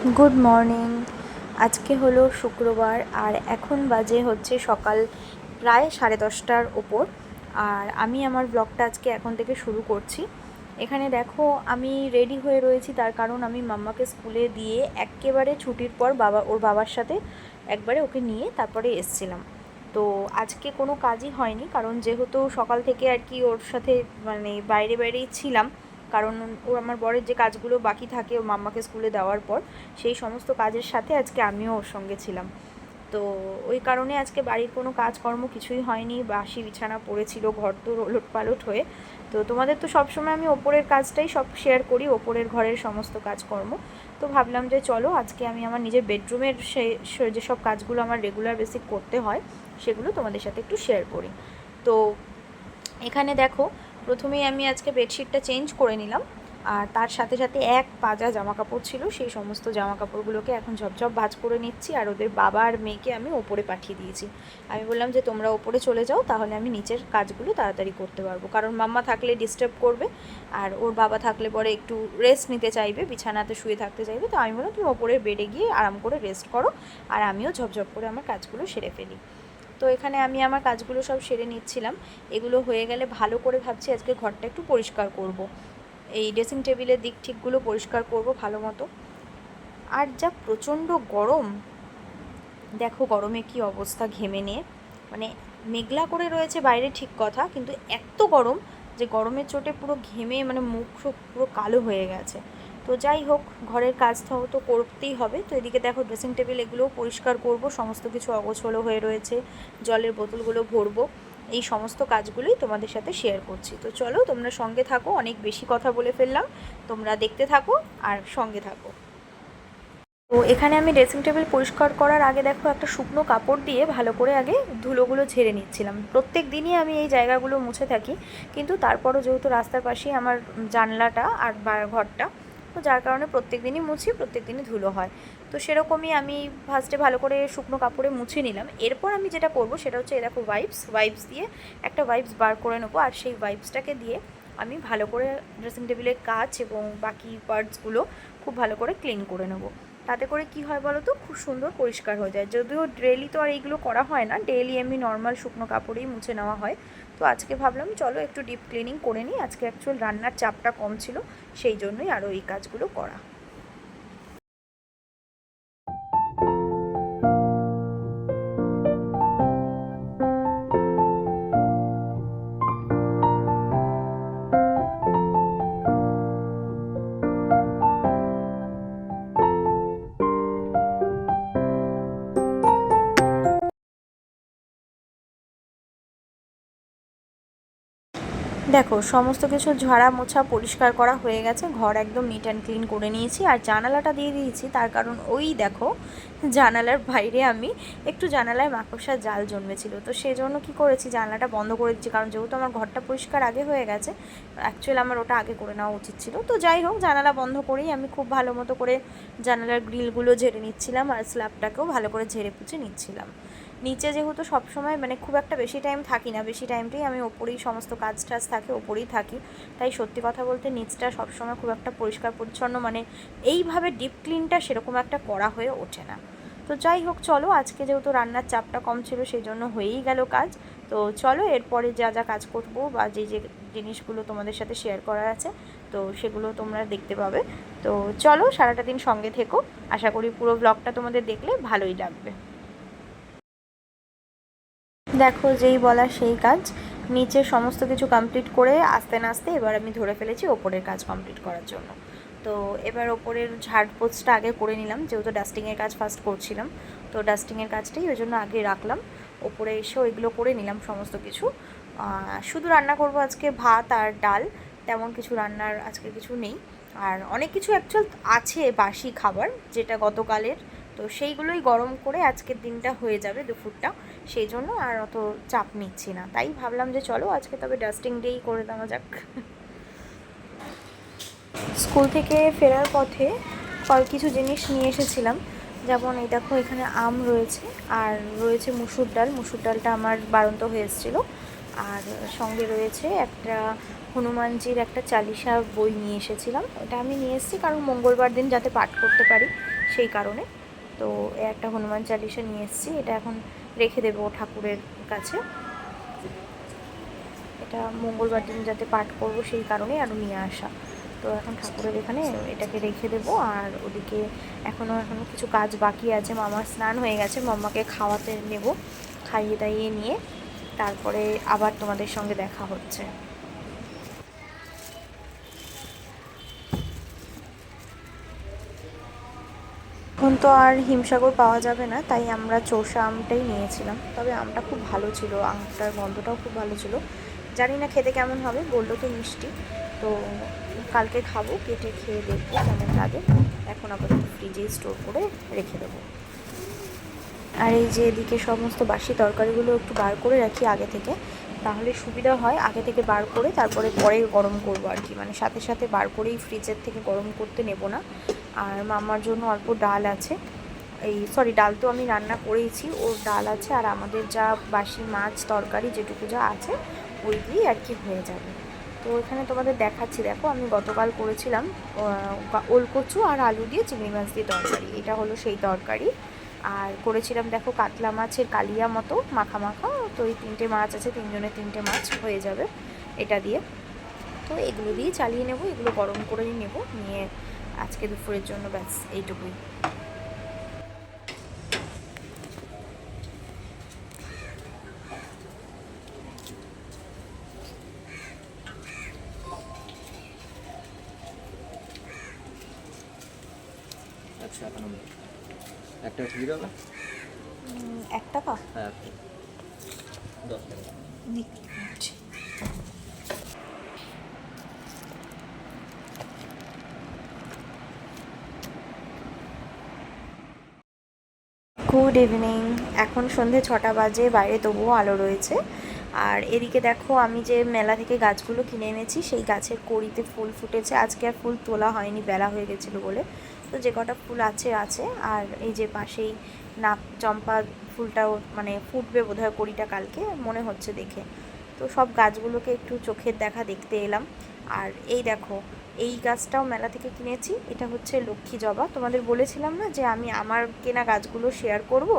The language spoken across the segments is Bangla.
গুড মর্নিং আজকে হলো শুক্রবার আর এখন বাজে হচ্ছে সকাল প্রায় সাড়ে দশটার ওপর। আর আমি আমার ব্লগটা আজকে এখন থেকে শুরু করছি। এখানে দেখো আমি রেডি হয়ে রয়েছি, তার কারণ আমি মাম্মাকে স্কুলে দিয়ে একেবারে ছুটির পর বাবা, ওর বাবার সাথে একবারে ওকে নিয়ে তারপরে এসছিলাম। তো আজকে কোনো কাজই হয়নি, কারণ যেহেতু সকাল থেকে আর কি ওর সাথে মানে বাইরে, বাইরেই ছিলাম কারণ ও আমার বরের যে কাজগুলো বাকি থাকে ও মাম্মাকে স্কুলে দেওয়ার পর, সেই সমস্ত কাজের সাথে আজকে আমিও ওর সঙ্গে ছিলাম। তো ওই কারণে আজকে বাড়ির কোনো কাজকর্ম কিছুই হয়নি, বাসি বিছানা পড়েছিল, ঘর তো ওলট পালট হয়ে। তো তোমাদের তো সবসময় আমি ওপরের কাজটাই সব শেয়ার করি, ওপরের ঘরের সমস্ত কাজকর্ম। তো ভাবলাম যে চলো, আজকে আমি আমার নিজের বেডরুমের সে- যেসব কাজগুলো আমার রেগুলার বেসিক করতে হয়, সেগুলো তোমাদের সাথে একটু শেয়ার করি। তো এখানে দেখো প্রথমেই আমি আজকে বেডশিটটা চেঞ্জ করে নিলাম, আর তার সাথে সাথে এক পাজা জামা কাপড় ছিল, সেই সমস্ত জামা কাপড়গুলোকে এখন ঝপঝপ ভাজ করে নিচ্ছি, আর ওদের বাবা আর মেয়েকে আমি ওপরে পাঠিয়ে দিয়েছি। আমি বললাম যে, তোমরা ওপরে চলে যাও, তাহলে আমি নিচের কাজগুলো তাড়াতাড়ি করতে পারব। কারণ মাম্মা থাকলে ডিস্টার্ব করবে, আর ওর বাবা থাকলে পরে একটু রেস্ট নিতে চাইবে, বিছানাতে শুয়ে থাকতে চাইবে। তো আমি বললাম, তুমি ওপরের বেডে গিয়ে আরাম করে রেস্ট করো, আর আমিও ঝপঝপ করে আমার কাজগুলো সেরে ফেলি। তো এখানে আমি আমার কাজগুলো সব সেরে নিচ্ছিলাম। এগুলো হয়ে গেলে ভালো করে ভাবছি আজকে ঘরটা একটু পরিষ্কার করব। এই ড্রেসিং টেবিলের দিক ঠিকগুলো পরিষ্কার করব ভালো মতো। আর যা প্রচণ্ড গরম, দেখো গরমে কি অবস্থা ঘেমে নিয়ে। মানে মেঘলা করে রয়েছে বাইরে ঠিক কথা, কিন্তু এত গরম যে গরমের চোটে পুরো ঘেমে মানে মুখ পুরো কালো হয়ে গেছে। তো যাই হোক, ঘরের কাজ তো করতেই হবে। তো এদিকে দেখো ড্রেসিং টেবিল এগুলোও পরিষ্কার করব, সমস্ত কিছু অগোছলো হয়ে রয়েছে। জলের বোতলগুলো ভরবো, এই সমস্ত কাজগুলোই তোমাদের সাথে শেয়ার করছি। তো চলো, তোমরা সঙ্গে থাকো, অনেক বেশি কথা বলে ফেললাম। তোমরা দেখতে থাকো আর সঙ্গে থাকো। তো এখানে আমি ড্রেসিং টেবিল পরিষ্কার করার আগে দেখো একটা শুকনো কাপড় দিয়ে ভালো করে আগে ধুলোগুলো ঝেড়ে নিচ্ছিলাম। প্রত্যেক দিনই আমি এই জায়গাগুলো মুছে থাকি, কিন্তু তারপরও যেহেতু রাস্তার পাশেই আমার জানলাটা আর ঘরটা তো যার কারণে প্রত্যেক দিনই মুছি প্রত্যেক দিনই ধুলো হয়। তো সেরকমই আমি ফার্স্টে ভালো করে শুকনো কাপড়ে মুছে নিলাম। এরপর আমি যেটা করব সেটা হচ্ছে এই দেখো ওয়াইপস ওয়াইপস দিয়ে একটা ওয়াইপস বার করে নেব। আর সেই ওয়াইপসটাকে দিয়ে আমি ভালো করে ড্রেসিং টেবিলের কাজ এবং বাকি পার্টসগুলো খুব ভালো করে ক্লিন করে নেব। তাতে করে কি হয় বলো তো? খুব সুন্দর পরিষ্কার হয়ে যায়। যদিও ডেলি তো আর এইগুলো করা হয় না ডেলি এমনি নর্মাল শুকনো কাপড়েই মুছে নেওয়া হয়। তো আজকে ভাবলাম, চলো একটু ডিপ ক্লিনিং করে নিই। আজকে অ্যাকচুয়াল রান্নার চাপটা কম ছিল, সেই জন্যই আরও এই কাজগুলো করা। দেখো, সমস্ত কিছু ঝাড়া মোছা পরিষ্কার করা হয়ে গেছে, ঘর একদম নিট অ্যান্ড ক্লিন করে নিয়েছি। আর জানালাটা দিয়ে দিয়েছি, তার কারণ ওই দেখো, জানালার বাইরে আমি একটু জানালায় মাকড়সার জাল জন্মেছিল। তো সেই জন্য কী করেছি, জানালাটা বন্ধ করে দিচ্ছি কারণ যেহেতু আমার ঘরটা পরিষ্কার আগে হয়ে গেছে অ্যাকচুয়ালি আমার ওটা আগে করে নেওয়া উচিত ছিল। তো যাই হোক, জানালা বন্ধ করেই আমি খুব ভালো মতো করে জানালার গ্রিলগুলো ঝেড়ে নিচ্ছিলাম, আর স্ল্যাবটাকেও ভালো করে ঝেড়ে পুছে নিচ্ছিলাম। নিচে যেহেতু সবসময় মানে খুব একটা বেশি টাইম থাকি না, বেশি টাইমটাই আমি ওপরেই সমস্ত কাজ টাজ থাকে, ওপরেই থাকি। তাই সত্যি কথা বলতে নিচটা সবসময় খুব একটা পরিষ্কার, পরিচ্ছন্ন মানে এইভাবে ডিপ ক্লিনটা সেরকম একটা করা হয়ে ওঠে না। তো যাই হোক, চলো আজকে যেহেতু রান্নার চাপটা কম ছিল সেই জন্য হয়েই গেল কাজ। তো চলো এরপরে যা যা কাজ করব বা যে যে জিনিসগুলো তোমাদের সাথে শেয়ার করার আছে, তো সেগুলো তোমরা দেখতে পাবে। তো চলো সারাটা দিন সঙ্গে থেকো। আশা করি পুরো ব্লগটা তোমাদের দেখলে ভালোই লাগবে। দেখো যেই বলা সেই কাজ। নিচে সমস্ত কিছু কমপ্লিট করে আস্তে না আস্তে এবার আমি ধরে ফেলেছি ওপরের কাজ কমপ্লিট করার জন্য। তো এবার ওপরের ঝাড়পোছটা আগে করে নিলাম, যেহেতু ডাস্টিংয়ের কাজ ফার্স্ট করছিলাম। তো ডাস্টিংয়ের কাজটাই ওই জন্য আগে রাখলাম। ওপরে এসে ওইগুলো করে নিলাম সমস্ত কিছু। শুধু রান্না করব আজকে ভাত আর ডাল, তেমন কিছু রান্নার আজকে কিছু নেই। আর অনেক কিছু অ্যাকচুয়াল আছে বাসি খাবার, যেটা গতকালের তো সেইগুলোই গরম করে আজকের দিনটা হয়ে যাবে দুপুরটা। সেই জন্য আর অত চাপ নিচ্ছি না। তাই ভাবলাম যে চলো আজকে তবে ডাস্টিং ডেই করে দেওয়া যাক। স্কুল থেকে ফেরার পথে কিছু জিনিস নিয়ে এসেছিলাম। যেমন এই দেখো এখানে আম রয়েছে আর রয়েছে মুসুর ডাল। মুসুর ডালটা আমার বারন্ত হয়ে এসেছিল। আর সঙ্গে রয়েছে একটা হনুমানজির একটা চালিশা বই নিয়ে এসেছিলাম। এটা আমি নিয়ে এসেছি কারণ মঙ্গলবার দিন যাতে পাঠ করতে পারি সেই কারণে। তো একটা হনুমান চালিশা নিয়ে এসেছি, এটা এখন রেখে দেবো ঠাকুরের কাছে। এটা মঙ্গলবার দিন যাতে পাঠ করব সেই কারণে আরও নিয়ে আসা। তো এখন ঠাকুরের এখানে এটাকে রেখে দেবো, আর ওদিকে এখনও এখনও কিছু কাজ বাকি আছে। মামার স্নান হয়ে গেছে মাম্মাকে খাওয়াতে নেব, খাইয়ে দাইয়ে নিয়ে। তারপরে আবার তোমাদের সঙ্গে দেখা হচ্ছে। এখন তো আর হিমসাগর পাওয়া যাবে না, তাই আমরা চোষা আমটাই নিয়েছিলাম। তবে আমটা খুব ভালো ছিল, আমটার গন্ধটাও খুব ভালো ছিল। জানি না খেতে কেমন হবে, বলল তো মিষ্টি। তো কালকে খাব, কেটে খেয়ে দেখব কেমন লাগে। এখন আপাতত ফ্রিজেই স্টোর করে রেখে দেবো। আর এই যে এদিকে সমস্ত বাসি তরকারিগুলো একটু বার করে রাখি আগে থেকে, তাহলে সুবিধা হয় আগে থেকে বার করে, তারপরে পরে গরম করব আর কি। মানে সাথে সাথে বার করেই ফ্রিজের থেকে গরম করতে নেব না। আর মামার জন্য অল্প ডাল আছে। এই সরি ডাল তো আমি রান্না করেইছি। ওর ডাল আছে আর আমাদের যা বাসি মাছ, তরকারি যেটুকু যা আছে, ওই দিয়েই আর কি হয়ে যাবে। তো এখানে তোমাদের দেখাচ্ছি, দেখো আমি গতকাল করেছিলাম ওলকচু আর আলু দিয়ে চিংড়ি মাছ দিয়ে তরকারি। এটা হলো সেই তরকারি। আর করেছিলাম, দেখো, কাতলা মাছের কালিয়া মতো, মাখা মাখা। তো এই তিনটে মাছ আছে তিনজনের তিনটে মাছ হয়ে যাবে এটা দিয়ে। তো এগুলো দিয়েই চালিয়ে নেব, এগুলো গরম করেই নেব। নিয়ে আজকে দুপুরের জন্য ব্যাস এইটুকুই। একানব্বই একটা সুবিধা হবে উম, এক টাকা? হ্যাঁ একটা। দশ টাকা। গুড ইভিনিং এখন সন্ধে ছটা বাজে, বাইরে তবুও আলো রয়েছে। আর এদিকে দেখো, আমি যে মেলা থেকে গাছগুলো কিনে এনেছি, সেই গাছের কড়িতে ফুল ফুটেছে। আজকে আর ফুল তোলা হয়নি, বেলা হয়ে গেছিল বলে। তো যে কটা ফুল আছে আছে। আর এই যে পাশেই নাক চম্পা ফুলটাও মানে ফুটবে বোধহয় কড়িটা কালকে, মনে হচ্ছে দেখে। তো সব গাছগুলোকে একটু চোখের দেখা দেখতে এলাম। আর এই দেখো, এই গাছটাও মেলা থেকে কিনেছি। এটা হচ্ছে লক্ষ্মী জবা। তোমাদের বলেছিলাম না যে আমি আমার কেনা গাছগুলো শেয়ার করব?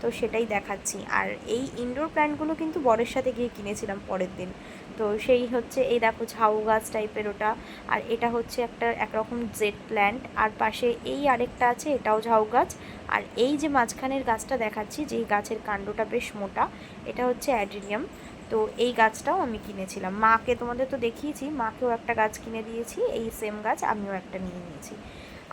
তো সেটাই দেখাচ্ছি। আর এই ইনডোর প্ল্যান্টগুলো কিন্তু বরের সাথে গিয়ে কিনেছিলাম পরের দিন। তো সেই হচ্ছে এই দেখো ঝাউ গাছ টাইপের ওটা। আর এটা হচ্ছে একটা একরকম জেড প্ল্যান্ট আর পাশে এই আরেকটা আছে, এটাও ঝাউ গাছ। আর এই যে মাঝখানের গাছটা দেখাচ্ছি, যেই গাছের কাণ্ডটা বেশ মোটা, এটা হচ্ছে অ্যাড্রিনিয়াম তো এই গাছটাও আমি কিনেছিলাম। মাকে তোমাদের তো দেখিয়েছি, মাকেও একটা গাছ কিনে দিয়েছি, এই সেম গাছ আমিও একটা নিয়ে নিয়েছি।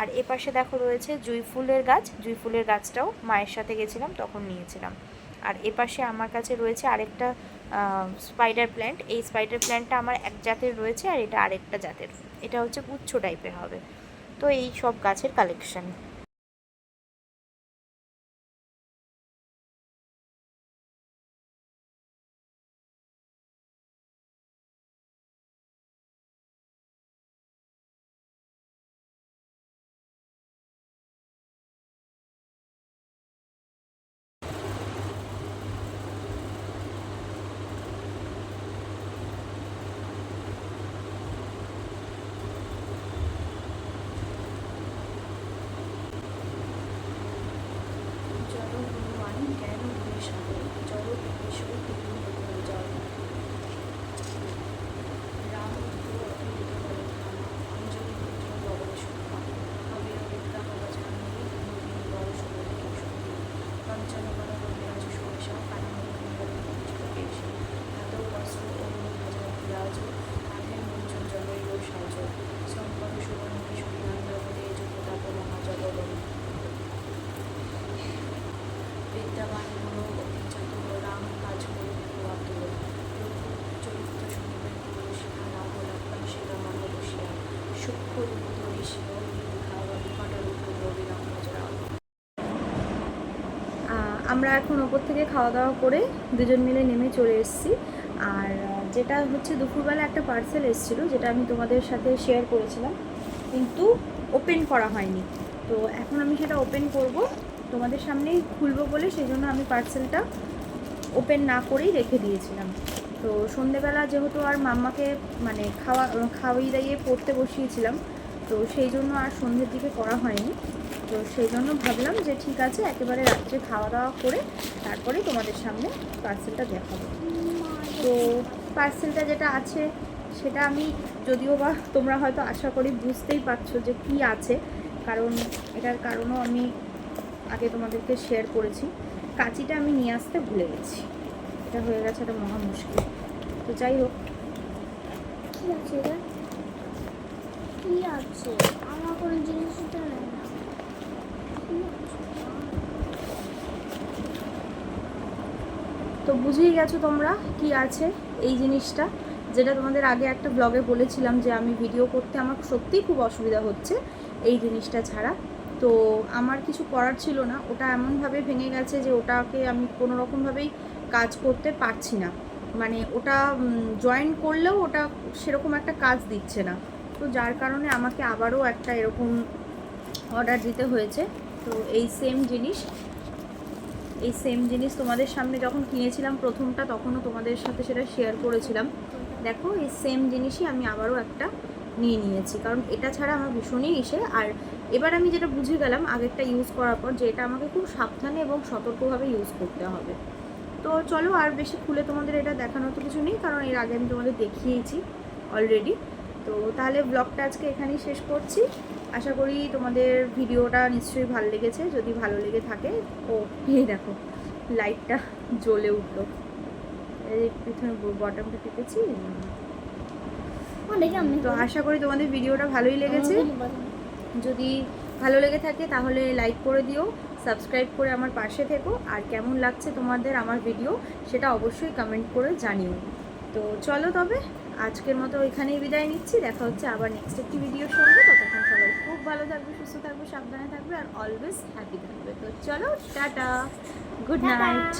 আর এপাশে দেখো রয়েছে জুই ফুলের গাছ। জুই ফুলের গাছটাও মায়ের সাথে গেছিলাম, তখন নিয়েছিলাম। আর এপাশে আমার কাছে রয়েছে আরেকটা স্পাইডার প্ল্যান্ট এই স্পাইডার প্ল্যান্টটা আমার এক জাতের রয়েছে আর এটা আরেকটা জাতের। এটা হচ্ছে উচ্চ টাইপের হবে। তো এই সব গাছের কালেকশন আমরা এখন ওপর থেকে খাওয়া দাওয়া করে দুজন মিলে নেমে চলে এসেছি। আর যেটা হচ্ছে দুপুরবেলা একটা পার্সেল এসেছিল, যেটা আমি তোমাদের সাথে শেয়ার করেছিলাম, কিন্তু ওপেন করা হয়নি। তো এখন আমি সেটা ওপেন করব, তোমাদের সামনেই খুলবো বলে, সেই জন্য আমি পার্সেলটা ওপেন না করেই রেখে দিয়েছিলাম। তো সন্ধেবেলা যেহেতু আর মাম্মাকে মানে খাওয়া খাওয়াই দাইয়ে পড়তে বসিয়েছিলাম, তো সেই জন্য আর সন্ধ্যের দিকে করা হয়নি। তো সেই জন্য ভাবলাম যে ঠিক আছে, একেবারে রাত্রে খাওয়া দাওয়া করে তারপরে তোমাদের সামনে পার্সেলটা দেখাবো। তো পার্সেলটা যেটা আছে, সেটা আমি যদিও বা তোমরা হয়তো আশা করি বুঝতেই পারছ যে কি আছে, কারণ এটার কারণও আমি আগে তোমাদেরকে শেয়ার করেছি। কাঁচিটা আমি নিয়ে আসতে ভুলে গেছি। এটা হয়ে গেছে একটা মহা মুশকিল। তো যাই হোক। কি আছে এটা? কি আছে? আমার কোনো নেই না। তো বুঝেই গেছো তোমরা কি আছে এই জিনিসটা? যেটা তোমাদের আগে একটা ব্লগে বলেছিলাম যে আমি ভিডিও করতে আমার সত্যিই খুব অসুবিধা হচ্ছে এই জিনিসটা ছাড়া। তো আমার কিছু করার ছিল না। ওটা এমনভাবে ভেঙে গেছে যে ওটাকে আমি কোনো রকমভাবেই কাজ করতে পারছি না। মানে ওটা জয়েন করলেও ওটা সেরকম একটা কাজ দিচ্ছে না। তো যার কারণে আমাকে আবারও একটা এরকম অর্ডার দিতে হয়েছে। তো এই সেম জিনিস, এই সেম জিনিস তোমাদের সামনে যখন কিনেছিলাম প্রথমটা, তখনও তোমাদের সাথে সেটা শেয়ার করেছিলাম। দেখো, এই সেম জিনিসই আমি আবারও একটা নিয়ে নিয়েছি। কারণ এটা ছাড়া আমার ভীষণই ইসে। আর এবার আমি যেটা বুঝে গেলাম, আগেরটা ইউজ করার পর যে এটা আমাকে খুব সাবধানে এবং সতর্কভাবে ইউজ করতে হবে। তো চলো আর বেশি খুলে তোমাদের এটা দেখানোর তো কিছু নেই কারণ এর আগে আমি তোমাদের দেখিয়েছি অলরেডি তো তাহলে ব্লগটা আজকে এখানেই শেষ করছি। আশা করি তোমাদের ভিডিওটা নিশ্চয়ই ভালো লেগেছে। যদি ভালো লেগে থাকে ও এই দেখো লাইটটা জ্বলে উঠল। এই পিছনে বটমটা টিপেছি আমি তো আশা করি তোমাদের ভিডিওটা ভালোই লেগেছে। যদি ভালো লেগে থাকে তাহলে লাইক করে দিও সাবস্ক্রাইব করে আমার পাশে থেকো। আর কেমন লাগছে তোমাদের আমার ভিডিও সেটা অবশ্যই কমেন্ট করে জানিও। তো চলো তবে আজকের মতো ওইখানেই বিদায় নিচ্ছি। দেখা হচ্ছে আবার নেক্সট একটি ভিডিওর সঙ্গে। ততক্ষণ সবাই খুব ভালো থাকবে সুস্থ থাকবে সাবধানে থাকবে আর অলওয়েজ হ্যাপি থাকবে। তো চলো টাটা গুড। নাইট